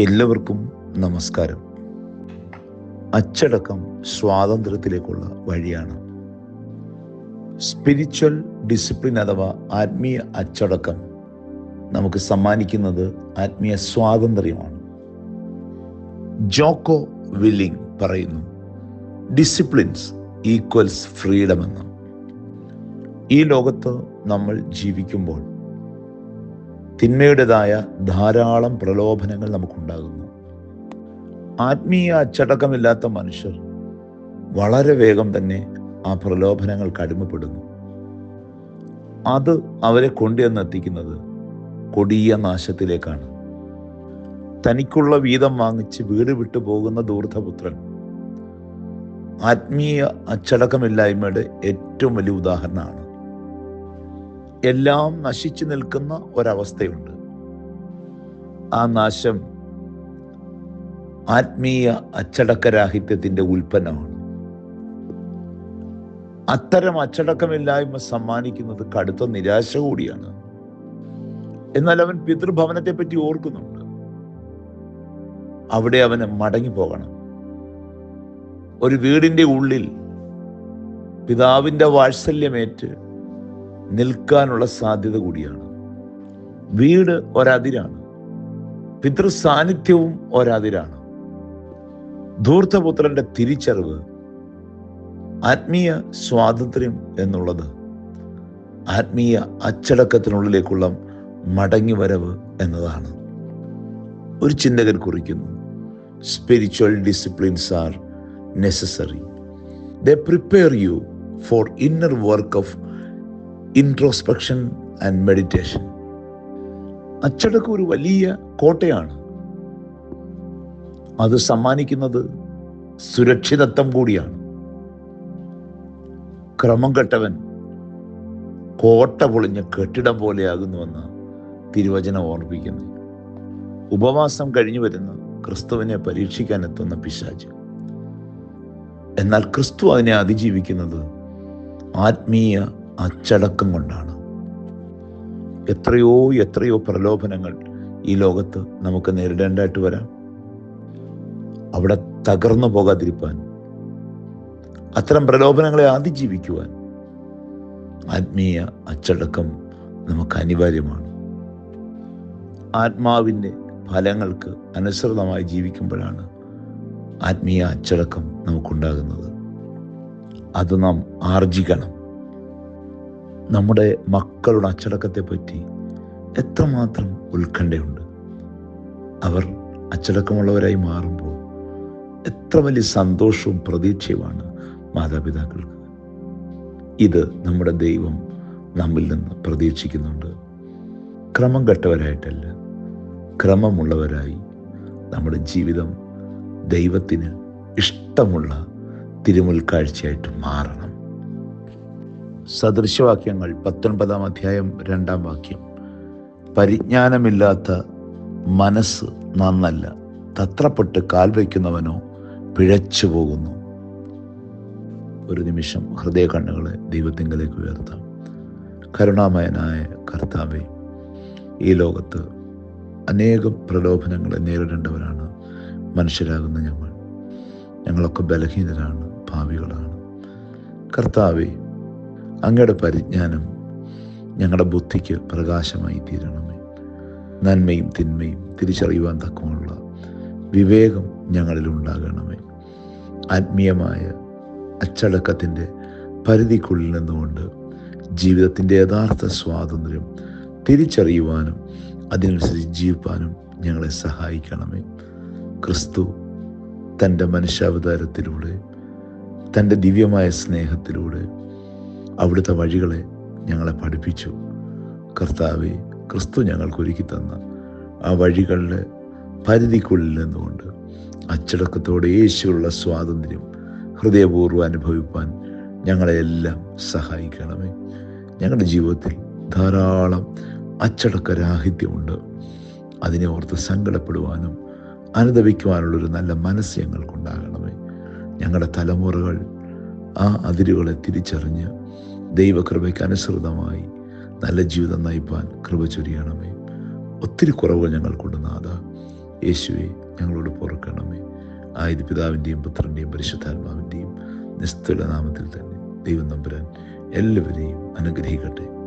എല്ലാവർക്കും നമസ്കാരം. അച്ചടക്കം സ്വാതന്ത്ര്യത്തിലേക്കുള്ള വഴിയാണ്. സ്പിരിച്വൽ ഡിസിപ്ലിൻ അഥവാ ആത്മീയ അച്ചടക്കം നമുക്ക് സമ്മാനിക്കുന്നത് ആത്മീയ സ്വാതന്ത്ര്യമാണ്. ജോക്കോ വില്ലിംഗ് പറയുന്നു. ഡിസിപ്ലിൻസ് ഈക്വൽസ് ഫ്രീഡം എന്ന്. ഈ ലോകത്ത് നമ്മൾ ജീവിക്കുമ്പോൾ തിന്മയുടേതായ ധാരാളം പ്രലോഭനങ്ങൾ നമുക്കുണ്ടാകുന്നു. ആത്മീയ അച്ചടക്കമില്ലാത്ത മനുഷ്യർ വളരെ വേഗം തന്നെ ആ പ്രലോഭനങ്ങൾ അടിമപ്പെടുന്നു. അത് അവരെ കൊണ്ടുവന്ന് എത്തിക്കുന്നത് കൊടിയ നാശത്തിലേക്കാണ്. തനിക്കുള്ള വീതം വാങ്ങിച്ച് വീട് വിട്ടു പോകുന്ന ദൂർധപുത്രൻ ആത്മീയ അച്ചടക്കമില്ലായ്മയുടെ ഏറ്റവും വലിയ ഉദാഹരണമാണ്. എല്ലാം നശിച്ചു നിൽക്കുന്ന ഒരവസ്ഥയുണ്ട്. ആ നാശം ആത്മീയ അച്ചടക്കരാഹിത്യത്തിന്റെ ഉൽപ്പന്നമാണ്. അത്തരം അച്ചടക്കമില്ലായ്മ സമ്മാനിക്കുന്നത് കടുത്ത നിരാശ കൂടിയാണ്. എന്നാൽ അവൻ പിതൃഭവനത്തെ പറ്റി ഓർക്കുന്നുണ്ട്. അവിടെ അവന് മടങ്ങി പോകണം. ഒരു വീടിന്റെ ഉള്ളിൽ പിതാവിന്റെ വാത്സല്യമേറ്റ് നിൽക്കാനുള്ള സാധ്യത കൂടിയാണ്. വീട് ഒരതിരാണ്. പിതൃ സാന്നിധ്യവും ഒരതിരാണ്. ധൂർത്തപുത്രന്റെ തിരിച്ചറിവ് ആത്മീയ സ്വാതന്ത്ര്യം എന്നുള്ളത് ആത്മീയ അച്ചടക്കത്തിനുള്ളിലേക്കുള്ള മടങ്ങിവരവ് എന്നതാണ്. ഒരു ചിന്തകൻ കുറിക്കുന്നു spiritual disciplines are necessary the prepare you for inner work of introspection and meditation അച്ചടക്കം ഒരു വലിയ കോട്ടയാണ്. അത് സമ്മാനിക്കുന്നത് സുരക്ഷിതത്വം കൂടിയാണ്. ക്രമം കെട്ടവൻ കോട്ട പൊളിഞ്ഞ കെട്ടിടം പോലെയാകുന്നുവെന്ന് തിരുവചനം ഓർമ്മിപ്പിക്കുന്നു. ഉപവാസം കഴിഞ്ഞു വരുന്ന ക്രിസ്തുവിനെ പരീക്ഷിക്കാൻ എത്തുന്ന പിശാച്. എന്നാൽ ക്രിസ്തു അതിനെ അതിജീവിക്കുന്നത് ആത്മീയ അച്ചടക്കം കൊണ്ടാണ്. എത്രയോ എത്രയോ പ്രലോഭനങ്ങൾ ഈ ലോകത്ത് നമുക്ക് നേരിടേണ്ടതായിട്ട് വരാം. അവിടെ തകർന്നു പോകാതിരിക്കാൻ അത്തരം പ്രലോഭനങ്ങളെ അതിജീവിക്കുവാൻ ആത്മീയ അച്ചടക്കം നമുക്ക് അനിവാര്യമാണ്. ആത്മാവിന്റെ ഫലങ്ങൾക്ക് അനുസൃതമായി ജീവിക്കുമ്പോഴാണ് ആത്മീയ അച്ചടക്കം നമുക്കുണ്ടാകുന്നത്. അത് നാം ആർജിക്കണം. നമ്മുടെ മക്കളുടെ അച്ചടക്കത്തെ പറ്റി എത്രമാത്രം ഉത്കണ്ഠയുണ്ട്. അവർ അച്ചടക്കമുള്ളവരായി മാറുമ്പോൾ എത്ര വലിയ സന്തോഷവും പ്രതീക്ഷയുമാണ് മാതാപിതാക്കൾക്ക്. ഇത് നമ്മുടെ ദൈവം നമ്മിൽ നിന്ന് പ്രതീക്ഷിക്കുന്നുണ്ട്. ക്രമം കെട്ടവരായിട്ടല്ല ക്രമമുള്ളവരായി നമ്മുടെ ജീവിതം ദൈവത്തിന് ഇഷ്ടമുള്ള തിരുമുൽക്കാഴ്ചയായിട്ട് മാറണം. സദൃശവാക്യങ്ങൾ പത്തൊൻപതാം അധ്യായം രണ്ടാം വാക്യം. പരിജ്ഞാനമില്ലാത്ത മനസ്സ് നന്നല്ല. തത്രപ്പെട്ട് കാൽ വയ്ക്കുന്നവനോ പിഴച്ചു പോകുന്നു. ഒരു നിമിഷം ഹൃദയ കണ്ണുകളെ ദൈവത്തിങ്കലേക്ക് ഉയർത്താം. കരുണാമയനായ കർത്താവെ ഈ ലോകത്ത് അനേകം പ്രലോഭനങ്ങളെ നേരിടേണ്ടവരാണ് മനുഷ്യരാകുന്ന ഞങ്ങൾ. ഞങ്ങളൊക്കെ ബലഹീനരാണ് ഭാവികളാണ് കർത്താവെ അങ്ങയുടെ പരിജ്ഞാനം ഞങ്ങളുടെ ബുദ്ധിക്ക് പ്രകാശമായി തീരണമേ. നന്മയും തിന്മയും തിരിച്ചറിയുവാൻ തക്കമുള്ള വിവേകം ഞങ്ങളിൽ ഉണ്ടാകണമേ. ആത്മീയമായ അച്ചടക്കത്തിന്റെ പരിധിക്കുള്ളിൽ നിന്നുകൊണ്ട് ജീവിതത്തിന്റെ യഥാർത്ഥ സ്വാതന്ത്ര്യം തിരിച്ചറിയുവാനും അതിനനുസരിച്ച് ജീവിപ്പാനും ഞങ്ങളെ സഹായിക്കണമേ. ക്രിസ്തു തന്റെ മനുഷ്യാവതാരത്തിലൂടെ തന്റെ ദിവ്യമായ സ്നേഹത്തിലൂടെ അവിടുത്തെ വഴികളെ ഞങ്ങളെ പഠിപ്പിച്ചു. കർത്താവെ ക്രിസ്തു ഞങ്ങൾക്ക് ഒരുക്കി തന്ന ആ വഴികളുടെ പരിധിക്കുള്ളിൽ നിന്നുകൊണ്ട് അച്ചടക്കത്തോടെ യേശുള്ള സ്വാതന്ത്ര്യം ഹൃദയപൂർവം അനുഭവിപ്പാൻ ഞങ്ങളെല്ലാം സഹായിക്കണമേ. ഞങ്ങളുടെ ജീവിതത്തിൽ ധാരാളം അച്ചടക്കരാഹിത്യമുണ്ട്. അതിനെ ഓർത്ത് സങ്കടപ്പെടുവാനും അനുദവിക്കുവാനുള്ളൊരു നല്ല മനസ്സ് ഞങ്ങൾക്കുണ്ടാകണമേ. ഞങ്ങളുടെ തലമുറകൾ ആ അതിരുകളെ തിരിച്ചറിഞ്ഞ് ദൈവകൃപയ്ക്ക് അനുസൃതമായി നല്ല ജീവിതം നയിപ്പാൻ കൃപ ചൊരിയണമേ. ഒത്തിരി കുറവുകൾ ഞങ്ങൾക്കുണ്ട് നാഥ. യേശുവെ ഞങ്ങളോട് പൊറുക്കണമേ. ആയത് പിതാവിന്റെയും പുത്രന്റെയും പരിശുദ്ധാത്മാവിന്റെയും നിസ്തുല നാമത്തിൽ തന്നെ ദൈവം നമ്പുരാൻ എല്ലാവരെയും അനുഗ്രഹിക്കട്ടെ.